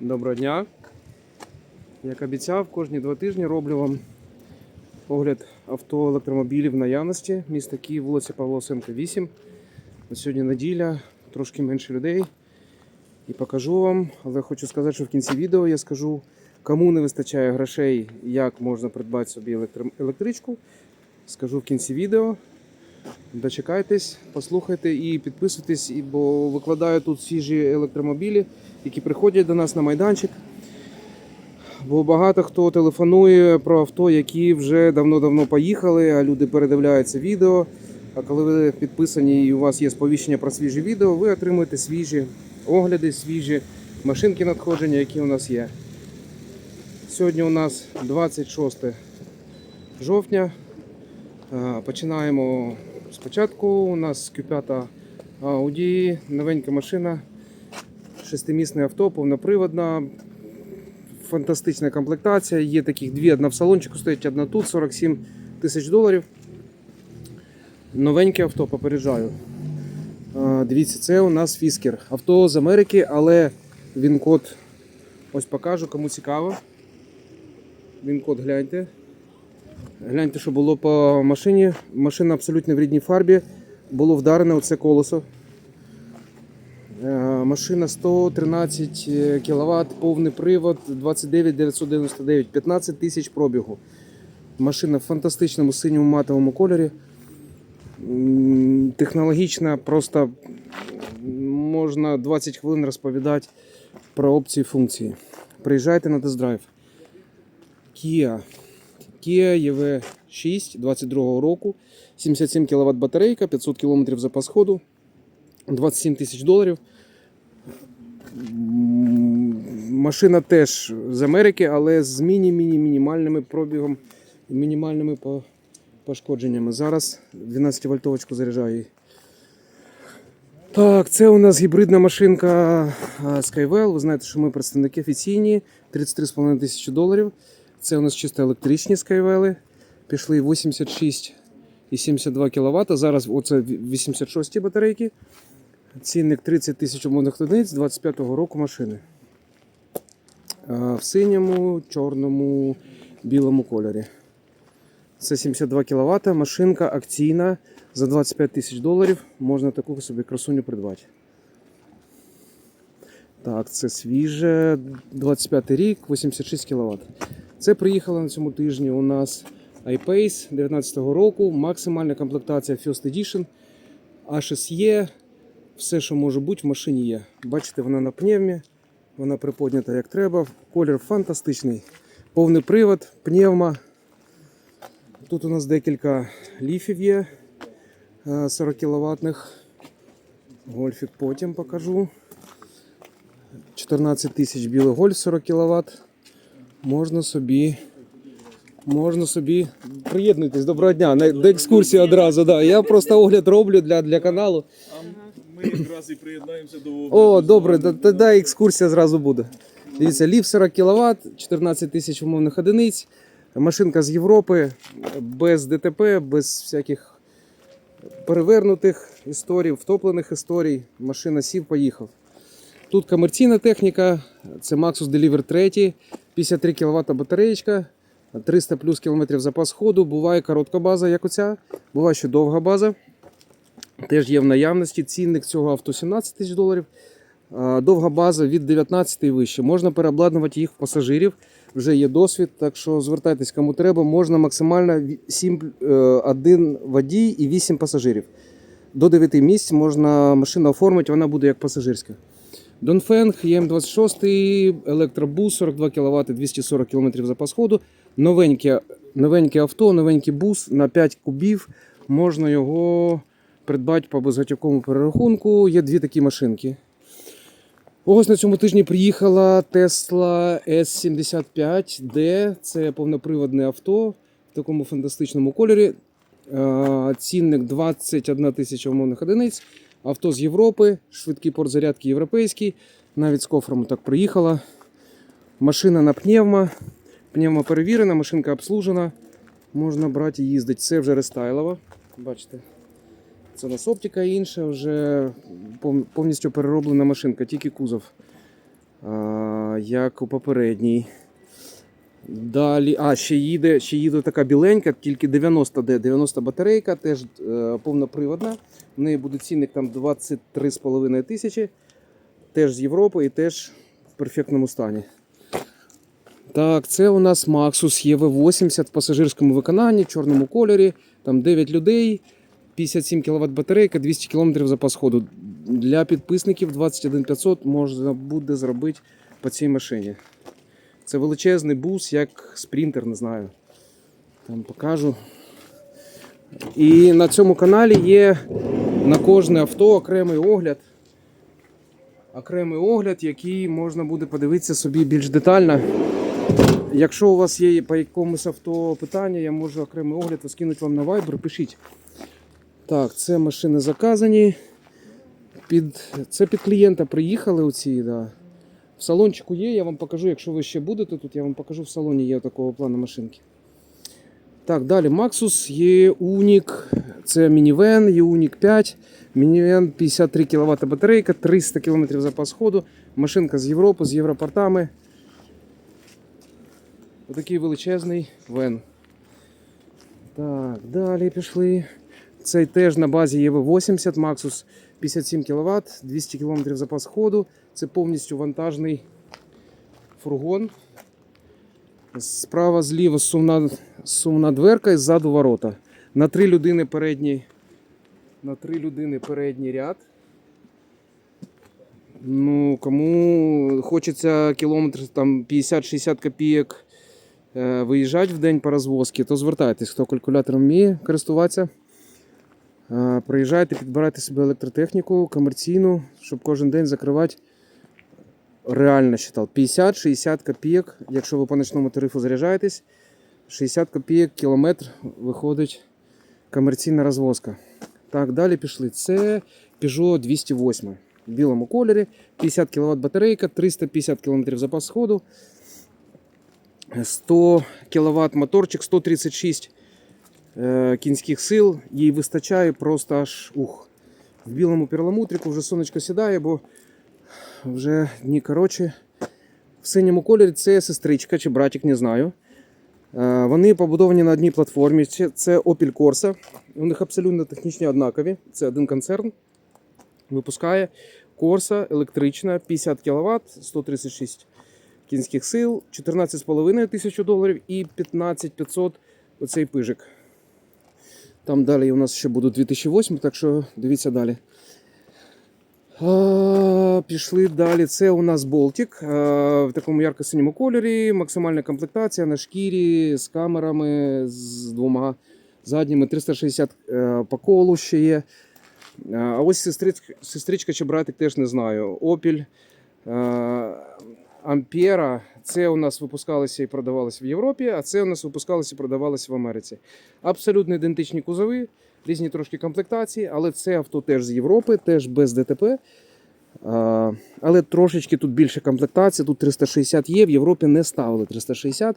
Доброго дня. Як обіцяв, кожні два тижні роблю вам огляд авто електромобілів наявності. Місто Київ, вулиця Павла Осенка, 8. От Сьогодні неділя, трошки менше людей. І покажу вам, але хочу сказати, що в кінці відео я скажу, кому не вистачає грошей, як можна придбати собі електричку. Скажу в кінці відео. Дочекайтесь, послухайте і підписуйтесь, бо викладаю тут свіжі електромобілі, які приходять до нас на майданчик. Бо багато хто телефонує про авто, які вже давно-давно поїхали, а люди передивляються відео. А коли ви підписані і у вас є сповіщення про свіжі відео, ви отримуєте свіжі огляди, свіжі машинки надходження, які у нас є. Сьогодні у нас 26 жовтня. Починаємо спочатку. У нас Q5 Audi, новенька машина, шестимісне авто, повноприводна, фантастична комплектація. Є таких дві, одна в салончику стоїть, одна тут, 47 тисяч доларів. Новеньке авто, попереджаю. Дивіться, це у нас Фіскер. Авто з Америки, але він код ось покажу, кому цікаво. Він код гляньте. Гляньте, що було по машині. Машина абсолютно в рідній фарбі. Було вдарене оце колесо. Е, Машина 113 кВт, повний привод, 29 999, 15 тисяч пробігу. Машина в фантастичному синьому матовому кольорі. Технологічна, просто можна 20 хвилин розповідати про опції функції. Приїжджайте на тест-драйв. Kia. Kia EV6 22 року, 77 кВт батарейка, 500 км запас ходу, 27 тисяч доларів. Машина теж з Америки, але з міні-міні-мінімальним пробігом мінімальними пошкодженнями. Зараз 12 вольтовочку заряджаю. Так, це у нас гібридна машинка Skywell. Ви знаєте, що ми представники офіційні, 33,5 тисячі доларів. Це у нас чисто електричні скайвели. Пішли 86 і 72 кВт. Зараз оце 86 батарейки. Цінник 30 тисяч умовних одиниць 25-го року машини. В синьому, чорному, білому кольорі. Це 72 кВт. Машинка акційна. За 25 тисяч доларів можна таку собі красуню придбати. Так, це свіже 25 рік, 86 кВт. Це приїхало на цьому тижні у нас iPace 19-го року, максимальна комплектація First Edition, HSE, все, що може бути, в машині є. Бачите, вона на пневмі, вона приподнята як треба, колір фантастичний. Повний привод, пневма. Тут у нас декілька ліфів є е, 40 кВт. Гольфік потім покажу. 14 тисяч білий гольф 40 кВт. Можна собі. Можна собі. Приєднуйтесь, доброго дня. До екскурсії одразу. Да. Я просто огляд роблю для, для каналу. А ми якраз і приєднаємося до О, добре, тоді екскурсія зразу буде. Дивіться, ліф 40 кВт, 14 тисяч умовних одиниць. Машинка з Європи, без ДТП, без всяких перевернутих історій, втоплених історій. Машина сів, поїхав. Тут комерційна техніка, це Maxus Deliver 3, 53 кВт батареєчка, 300 плюс кілометрів запас ходу. Буває коротка база, як оця, буває ще довга база. Теж є в наявності. Цінник цього авто 17 тисяч доларів. Довга база від 19 і вище. Можна переобладнувати їх в пасажирів. Вже є досвід, так що звертайтесь кому треба. Можна максимально 7, один водій і 8 пасажирів. До 9 місць можна машину оформити, вона буде як пасажирська. Донфенг, ЄМ26, електробус 42 кВт, 240 км запас ходу. Новеньке, новеньке авто, новенький бус на 5 кубів. Можна його придбати по безготівковому перерахунку. Є дві такі машинки. Ось на цьому тижні приїхала Tesla S75D. Це повноприводне авто в такому фантастичному кольорі. Цінник 21 тисяча умовних одиниць. Авто з Європи, швидкий порт зарядки європейський. Навіть з кофром так приїхала. Машина на пневма. Пневма перевірена, машинка обслужена. Можна брати і їздити. Це вже рестайлова. Бачите. Це у нас оптика інша, вже повністю перероблена машинка, тільки кузов. Як у попередній. Далі, а, ще їде, ще їде така біленька, тільки 90 d 90 батарейка, теж е, повноприводна. В неї буде цінник там 23,5 тисячі. Теж з Європи і теж в перфектному стані. Так, це у нас Maxus EV80 в пасажирському виконанні, в чорному кольорі. Там 9 людей, 57 кВт батарейка, 200 км запас ходу. Для підписників 21500 можна буде зробити по цій машині. Це величезний бус, як спринтер, не знаю. Там покажу. І на цьому каналі є на кожне авто окремий огляд. Окремий огляд, який можна буде подивитися собі більш детально. Якщо у вас є по якомусь авто питання, я можу окремий огляд скинути вам на Viber, пишіть. Так, це машини заказані. Під... Це під клієнта приїхали оці, да. В салончику є, я вам покажу, якщо ви ще будете тут, я вам покажу в салоні є такого плану машинки. Так, далі Maxus, є Uniq, це мінівен, є Uniq 5, мінівен 53 кВт батарейка, 300 км запас ходу, машинка з Європи, з європортами. Отакий величезний вен. Так, далі пішли. Цей теж на базі EV80 Maxus 57 кВт, 200 км запас ходу. Це повністю вантажний фургон. Справа зліва сумна, сумна дверка і ззаду ворота. На три людини передній, на три людини передній ряд. Ну, кому хочеться кілометр там 50-60 копійок е, виїжджати в день по розвозці, то звертайтесь, хто калькулятором вміє користуватися. Е, Приїжджайте, підбирайте собі електротехніку комерційну, щоб кожен день закривати. Реально считав 50-60 копійок, якщо ви по ночному тарифу заряджаєтесь, 60 копійок кілометр виходить комерційна розвозка. Так, далі пішли. Це Peugeot 208 в білому кольорі, 50 кВт батарейка, 350 км запас ходу, 100 кВт моторчик, 136 е, кінських сил. Їй вистачає просто аж ух. В білому перламутрику вже сонечко сідає, бо вже дні коротше. В синьому кольорі це сестричка чи братик, не знаю. Е, Вони побудовані на одній платформі. Це- Opel Corsa. У них абсолютно технічні однакові. Це один концерн. Випускає Corsa електрична, 50 кВт, 136 кінських сил, 14,5 тисяч доларів і 15500 оцей пижик. Там далі у нас ще будуть 2008, так що дивіться далі. Пішли далі. Це у нас болтик в такому ярко-синьому кольорі. Максимальна комплектація на шкірі з камерами, з двома задніми, 360 е, по колу ще є. А ось сестричка, сестричка чи братик теж не знаю. Е, Ampera. Це у нас випускалося і продавалося в Європі, а це у нас випускалося і продавалося в Америці. Абсолютно ідентичні кузови, різні трошки комплектації, але це авто теж з Європи, теж без ДТП. Але трошечки тут більше комплектації. Тут 360 є, в Європі не ставили 360.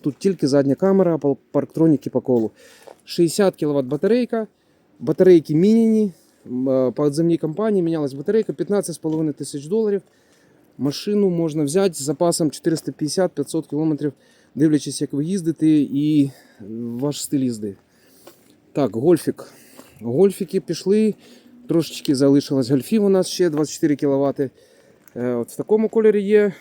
Тут тільки задня камера, парктроніки по колу. 60 кВт батарейка, батарейки міняні. м, е, По земній компанії мінялась батарейка 15,5 тисяч доларів. Машину можна взяти з запасом 450-500 км, дивлячись, як ви їздите і ваш стиль їзди. Так, гольфік. Гольфіки пішли. Трошечки залишилось гольфів у нас ще 24 кВт. От в такому кольорі є.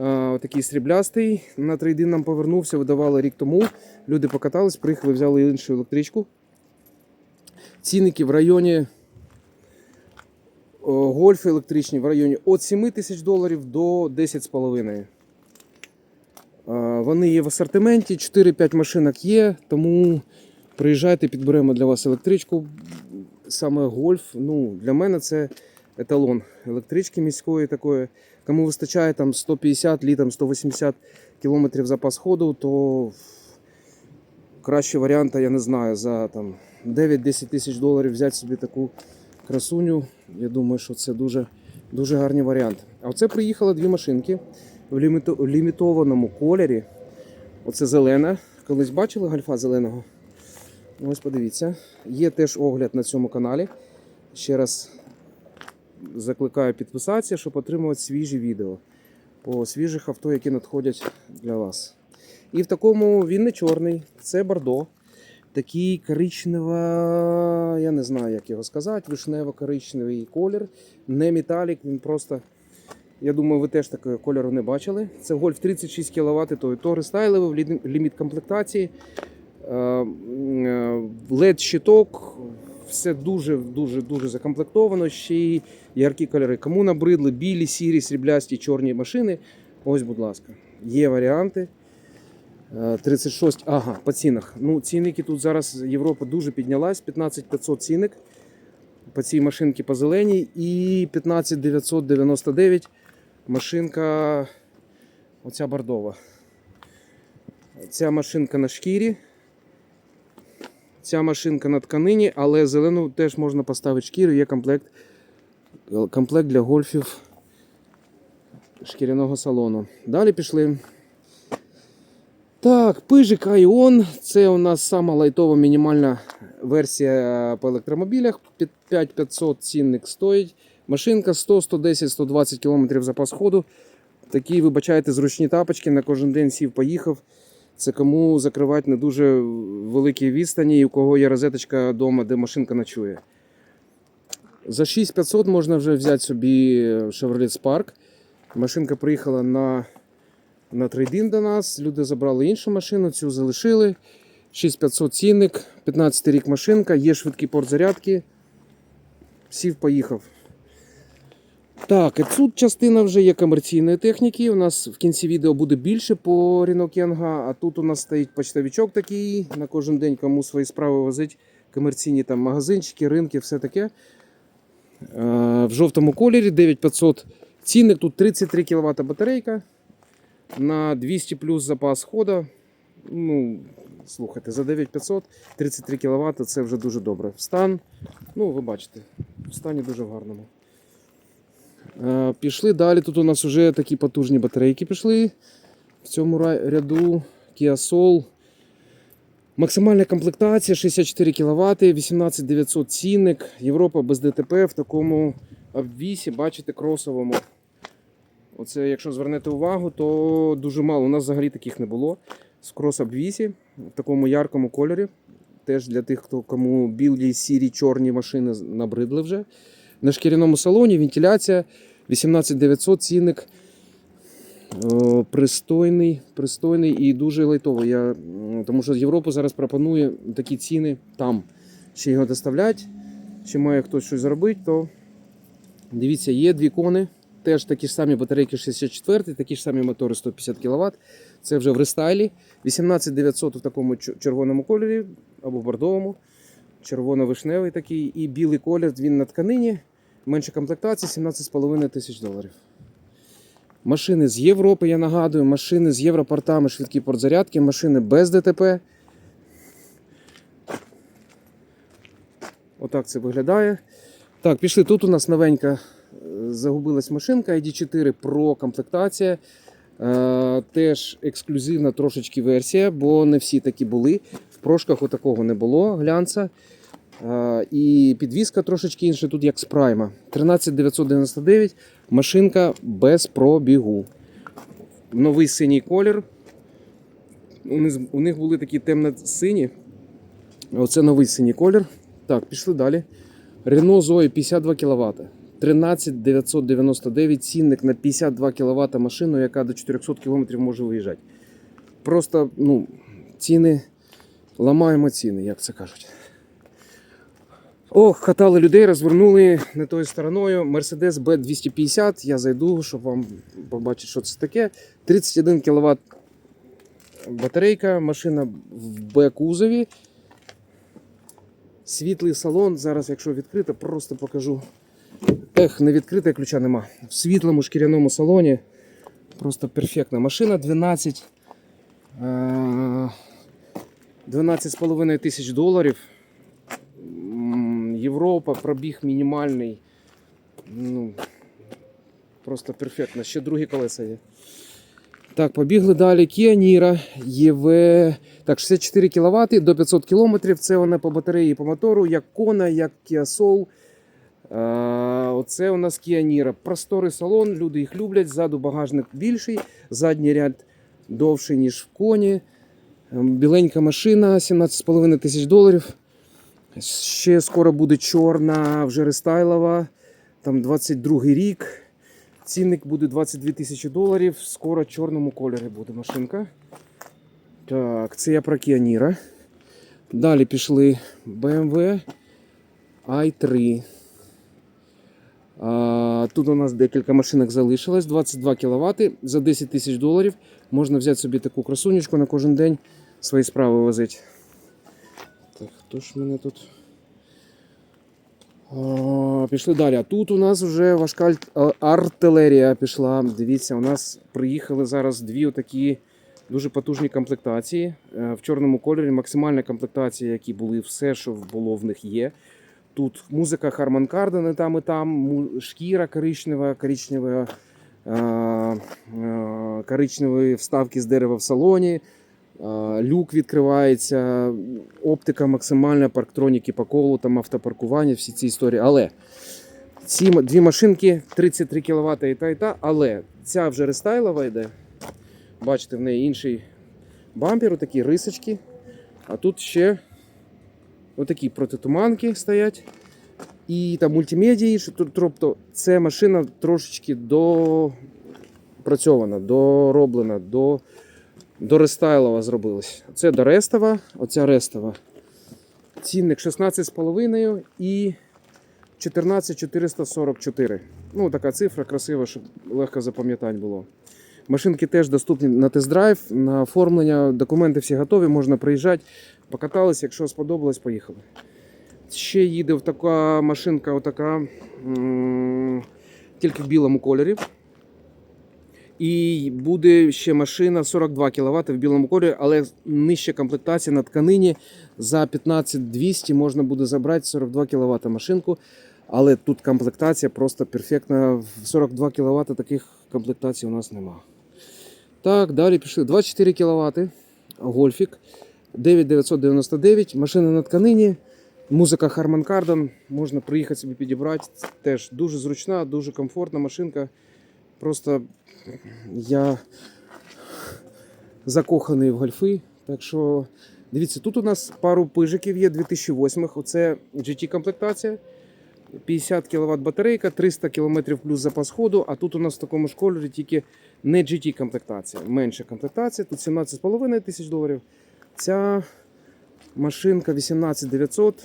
Е, Такий сріблястий. На трейдин нам повернувся, видавали рік тому. Люди покатались, приїхали, взяли іншу електричку. Цінники в районі гольфи електричні в районі від 7 тисяч доларів до 10,5. Е, Вони є в асортименті, 4-5 машинок є, тому приїжджайте, підберемо для вас електричку. Саме гольф, ну, для мене це еталон електрички міської такої. Кому вистачає там 150 літом 180 кілометрів запас ходу, то кращий варіант, я не знаю, за там 9-10 тисяч доларів взяти собі таку красуню. Я думаю, що це дуже, дуже гарний варіант. А оце приїхало дві машинки в лімітованому кольорі. Оце зелена. Колись бачили гальфа зеленого? Ось подивіться. Є теж огляд на цьому каналі. Ще раз закликаю підписатися, щоб отримувати свіжі відео по свіжих авто, які надходять для вас. І в такому він не чорний, це бордо. Такий коричнево, я не знаю, як його сказати, вишнево-коричневий колір. Не металік, він просто. Я думаю, ви теж такого кольору не бачили. Це гольф 36 кВт, то, то рестайловий в ліміт комплектації. Led щиток все дуже дуже закомплектовано. Ще й яркі кольори. Кому набридли білі, сірі, сріблясті, чорні машини. Ось, будь ласка, є варіанти. Е, 36, ага, по цінах. Ну, цінники тут зараз Європа дуже піднялась. 15500 цінник по цій машинці по зеленій і 15999 машинка оця бордова. Ця машинка на шкірі. Ця машинка на тканині, але зелену теж можна поставити шкіру. Є комплект, комплект для гольфів шкіряного салону. Далі пішли. Так, Peugeot Ion. Це у нас сама лайтова мінімальна версія по електромобілях. Під 5500 цінник стоїть. Машинка 100, 110, 120 км запас ходу. Такі, вибачайте, зручні тапочки на кожен день сів, поїхав. Це кому закривати не дуже великі відстані, і у кого є розеточка вдома, де машинка ночує. За 6500 можна вже взяти собі Chevrolet Spark. Машинка приїхала на, на трейдин до нас. Люди забрали іншу машину, цю залишили. 6500 цінник, 15 рік машинка, є швидкий порт зарядки. Сів, поїхав. Так, і тут частина вже є комерційної техніки. У нас в кінці відео буде більше по Kangoo, а тут у нас стоїть почтовичок такий на кожен день, кому свої справи возить. Комерційні там магазинчики, ринки, все таке. Е, В жовтому кольорі 9500 цінник. Тут 33 кВт батарейка на 200 плюс запас ходу. Ну, слухайте, за 9500 33 кВт це вже дуже добре. Стан, ну, ви бачите, в стані дуже в гарному. Е, Пішли далі. Тут у нас вже такі потужні батарейки пішли. В цьому ряду Kia Soul. Максимальна комплектація 64 кВт, 18900 цінник. Європа без ДТП в такому обвісі, бачите, кросовому. Оце, якщо звернете увагу, то дуже мало. У нас взагалі таких не було. З крос-обвісі в такому яркому кольорі. Теж для тих, хто кому білі, сірі, чорні машини набридли вже. На шкіряному салоні вентиляція 18900 цінник. Пристойний, пристойний і дуже лайтовий. Я, тому що Європа зараз пропонує такі ціни там. Ще його доставлять, чи має хтось щось зробити, то дивіться, є дві кони. Теж такі ж самі батарейки 64, такі ж самі мотори 150 кВт. Це вже в рестайлі. 18900 в такому червоному кольорі або бордовому. Червоно-вишневий такий і білий колір, він на тканині. Менше комплектації 17,5 тисяч доларів. Машини з Європи, я нагадую, машини з європортами, швидкі портзарядки, машини без ДТП. Отак це виглядає. Так, пішли. Тут у нас новенька е, загубилась машинка ID4 Pro комплектація. Е, теж ексклюзивна трошечки версія, бо не всі такі були. В прошках отакого не було глянца. І підвізка трошечки інша, тут як з прайма. 13999, машинка без пробігу. Новий синій колір. У них, були такі темно-сині. Оце новий синій колір. Так, пішли далі. Renault Zoe 52 кВт. 13999 цінник на 52 кВт машину, яка до 400 км може виїжджати. Просто ну, ціни ламаємо ціни, як це кажуть. Ох, катали людей, розвернули не тою стороною. Mercedes B250. Я зайду, щоб вам побачити, що це таке. 31 кВт батарейка, машина в Б-кузові. Світлий салон. Зараз, якщо відкрито, просто покажу. Ех, не відкрите, ключа нема. В світлому шкіряному салоні. Просто перфектна машина. 12. е, 12,5 тисяч доларів. Європа, пробіг мінімальний. Ну, просто перфектно. Ще другі колеса є. Так, побігли далі. Kia Niro EV. Так, 64 кВт до 500 км. Це вона по батареї по мотору, як Kona, як Kia Soul. А, оце у нас Kia Niro. Просторий салон, люди їх люблять. Ззаду багажник більший, задній ряд довший, ніж в коні. Ем, Біленька машина, 17,5 тисяч доларів. Ще скоро буде чорна, вже рестайлова. Там 22 рік. Цінник буде 22 тисячі доларів. Скоро в чорному кольорі буде машинка. Так, це я про Niro. Далі пішли BMW i3. А, тут у нас декілька машинок залишилось. 22 кВт за 10 тисяч доларів. Можна взяти собі таку красунечку на кожен день свої справи возити. Так, хто ж мене тут? А, пішли далі. А тут у нас вже важка артилерія пішла. Дивіться, у нас приїхали зараз дві отакі дуже потужні комплектації. Е, В чорному кольорі максимальна комплектація, які були, все, що було в них є. Тут музика Харман Карден і там, і там, шкіра коричнева, коричнева, е, е, коричневі вставки з дерева в салоні. Люк відкривається, оптика максимальна, парктроніки по колу, там автопаркування, всі ці історії. Але ці дві машинки 33 кВт і та, і та, але ця вже рестайлова йде. Бачите, в неї інший бампер, такі рисочки. А тут ще отакі протитуманки стоять. І там мультимедії. Тобто це машина трошечки допрацьована, дороблена, до, до рестайлова зробилась. Це до рестова, оця рестова. Цінник 16,5 і 14444. Ну, така цифра красива, щоб легко запам'ятати було. Машинки теж доступні на тест-драйв, на оформлення, документи всі готові, можна приїжджати, покатались, якщо сподобалось, поїхали. Ще їде в така машинка, отака, тільки в білому кольорі. І буде ще машина 42 кВт в білому кольорі, але нижча комплектація на тканині. За 15200 можна буде забрати 42 кВт машинку. Але тут комплектація просто перфектна. 42 кВт таких комплектацій у нас нема. Так, далі пішли 24 кВт. Гольфік 9999. Машина на тканині. Музика Harman Kardon. Можна приїхати собі підібрати. Теж дуже зручна, дуже комфортна машинка. Просто я закоханий в гольфи. Так що дивіться, тут у нас пару пижиків є 2008-х. Оце GT-комплектація. 50 кВт батарейка, 300 км плюс запас ходу. А тут у нас в такому ж кольорі тільки не GT комплектація, менша комплектація. Тут 17,5 тисяч доларів. Ця машинка 18900.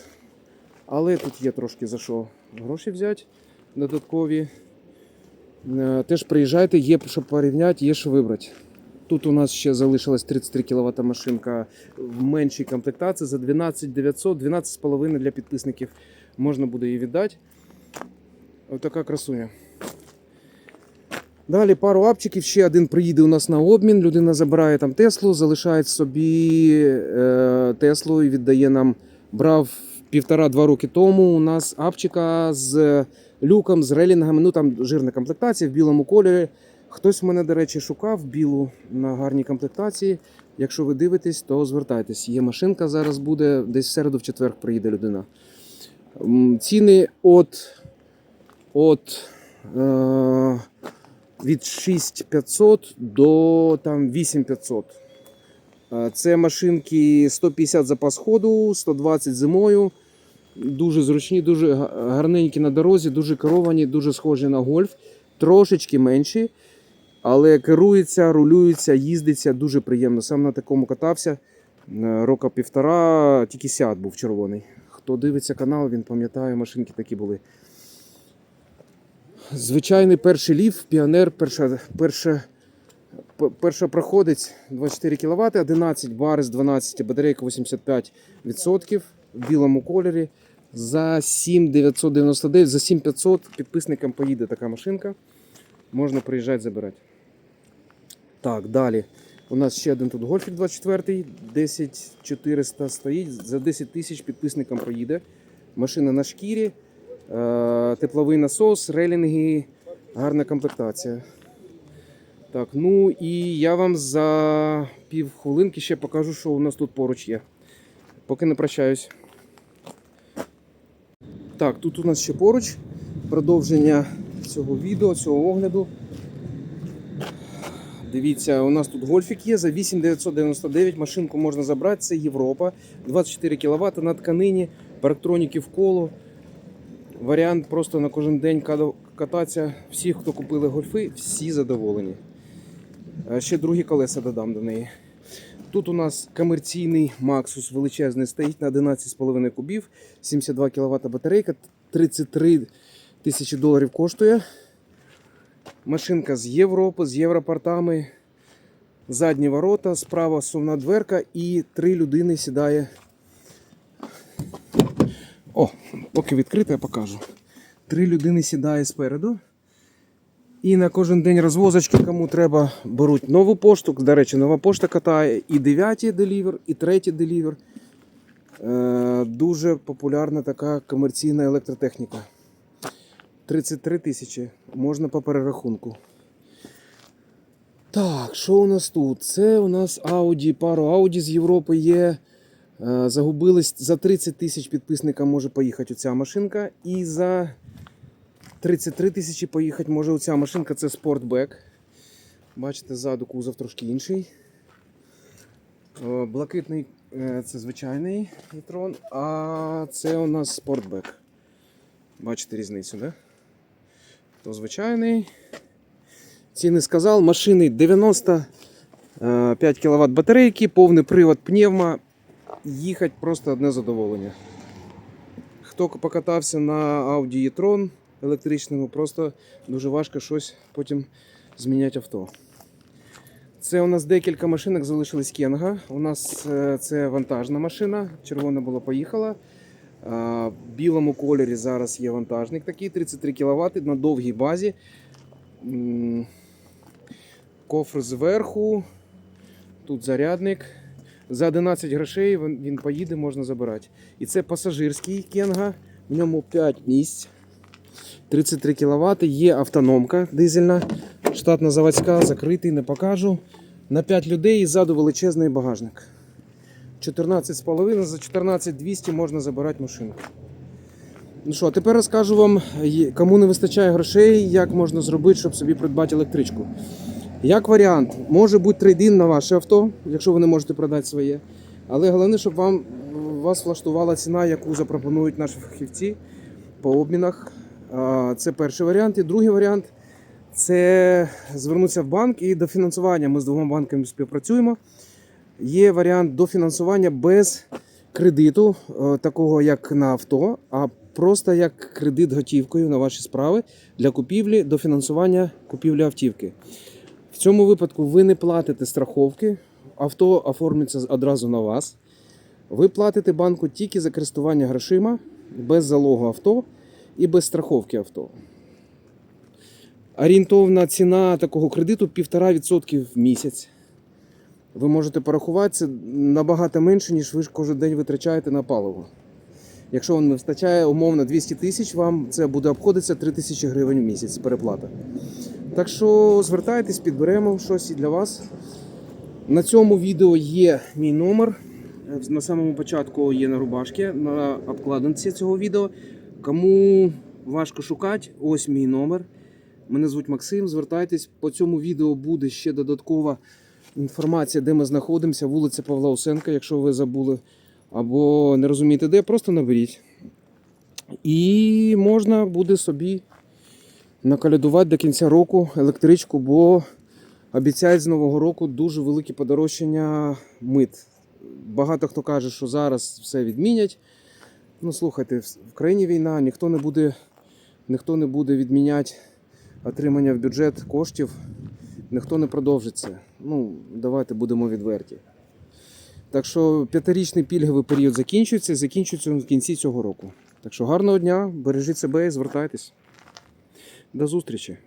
Але тут є трошки за що гроші взяти додаткові. Е, Теж приїжджайте, є що порівняти, є що вибрати. Тут у нас ще залишилась 33 кВт машинка в меншій комплектації за 12 900, 12,5 для підписників. Можна буде її віддати. Ось така красуня. Далі пару апчиків, ще один приїде у нас на обмін. Людина забирає там Теслу, залишає собі е, Теслу і віддає нам. Брав півтора-два роки тому у нас апчика з люком, з релінгами. Ну там жирна комплектація в білому кольорі. Хтось мене, до речі, шукав білу на гарній комплектації. Якщо ви дивитесь, то звертайтесь. Є машинка зараз буде, десь в середу, в четвер приїде людина. Ціни от, от е, від 6500 до там 8500. Е, Це машинки 150 запас ходу, 120 зимою. Дуже зручні, дуже гарненькі на дорозі, дуже керовані, дуже схожі на гольф, трошечки менші, але керується, рулюється, їздиться дуже приємно. Сам на такому катався е, рока півтора, тільки сяд був червоний. Хто дивиться канал, він пам'ятає, машинки такі були. Звичайний перший лів, піонер, перша, перша, перша проходить 24 кВт, 11 бар з 12, батарейка 85% в білому кольорі. За 7999, за 7500 підписникам поїде така машинка. Можна приїжджати забирати. Так, далі. У нас ще один тут гольфік 24, 10400 стоїть. За 10 тисяч підписникам поїде. Машина на шкірі, е, тепловий насос, релінги, гарна комплектація. Так, ну і я вам за пів хвилинки ще покажу, що у нас тут поруч є. Поки не прощаюсь. Так, тут у нас ще поруч продовження цього відео, цього огляду. Дивіться, у нас тут гольфік є за 8999. Машинку можна забрати. Це Європа. 24 кВт на тканині, парктроніки в коло. Варіант просто на кожен день кататися. Всі, хто купили гольфи, всі задоволені. Ще другі колеса додам до неї. Тут у нас комерційний Maxus величезний стоїть на 11,5 кубів, 72 кВт батарейка, 33 тисячі доларів коштує. Машинка з Європи, з європортами. Задні ворота, справа сумна дверка і три людини сідає. О, поки відкрите, я покажу. Три людини сідає спереду. І на кожен день розвозочки, кому треба, беруть нову пошту. До речі, нова пошта катає і 9-й делівер, і 3 делівер. Е, дуже популярна така комерційна електротехніка. 33 тисячі. Можна по перерахунку. Так, що у нас тут? Це у нас Audi, пару Audi з Європи є. Е, Загубились за 30 тисяч підписника може поїхати оця машинка. І за 33 тисячі поїхати може оця машинка, це спортбек. Бачите, ззаду кузов трошки інший. Е, Блакитний е, це звичайний e а це у нас спортбек. Бачите різницю, да? То звичайний. Ціни сказав, машини 95 кВт батарейки, повний привод пневма. Їхати просто одне задоволення. Хто покатався на Audi e-tron електричному, просто дуже важко щось потім зміняти авто. Це у нас декілька машинок залишились Кенга. У нас е, це вантажна машина, червона була поїхала. В білому кольорі зараз є вантажник такий 33 кВт на довгій базі. Кофр зверху. Тут зарядник. За 11 грошей він поїде, можна забирати. І це пасажирський кенга. В ньому 5 місць. 33 кВт. Є автономка дизельна. Штатна заводська, закритий, не покажу. На 5 людей і ззаду величезний багажник. 14,5 за 14200 можна забирати машинку. Ну що, тепер розкажу вам, кому не вистачає грошей, як можна зробити, щоб собі придбати електричку. Як варіант, може бути трейдин на ваше авто, якщо ви не можете продати своє. Але головне, щоб вам вас влаштувала ціна, яку запропонують наші фахівці по обмінах. Це перший варіант. І другий варіант це звернутися в банк і до фінансування. Ми з двома банками співпрацюємо. Є варіант дофінансування без кредиту, е, такого як на авто, а просто як кредит готівкою на ваші справи для купівлі, дофінансування купівлі автівки. В цьому випадку ви не платите страховки, авто оформиться одразу на вас. Ви платите банку тільки за користування грошима, без залогу авто і без страховки авто. Орієнтовна ціна такого кредиту 1,5% в місяць. Ви можете порахувати це набагато менше, ніж ви ж кожен день витрачаєте на паливо. Якщо вам не вистачає умовно 200 тисяч, вам це буде обходитися 3 тисячі гривень в місяць переплата. Так що звертайтесь, підберемо щось і для вас. На цьому відео є мій номер. На самому початку є на рубашці, на обкладинці цього відео. Кому важко шукати, ось мій номер. Мене звуть Максим. Звертайтесь. По цьому відео буде ще додаткова інформація, де ми знаходимося. Вулиця Павла Усенка, якщо ви забули або не розумієте, де, просто наберіть. І можна буде собі накалядувати до кінця року електричку, бо обіцяють з Нового року дуже велике подорожчання мит. Багато хто каже, що зараз все відмінять. Ну, слухайте, в країні війна, ніхто не буде, ніхто не буде відміняти отримання в бюджет коштів, ніхто не продовжить це. Ну, давайте будемо відверті. Так що п'ятирічний пільговий період закінчується, закінчується в кінці цього року. Так що гарного дня, бережіть себе і звертайтесь. До зустрічі!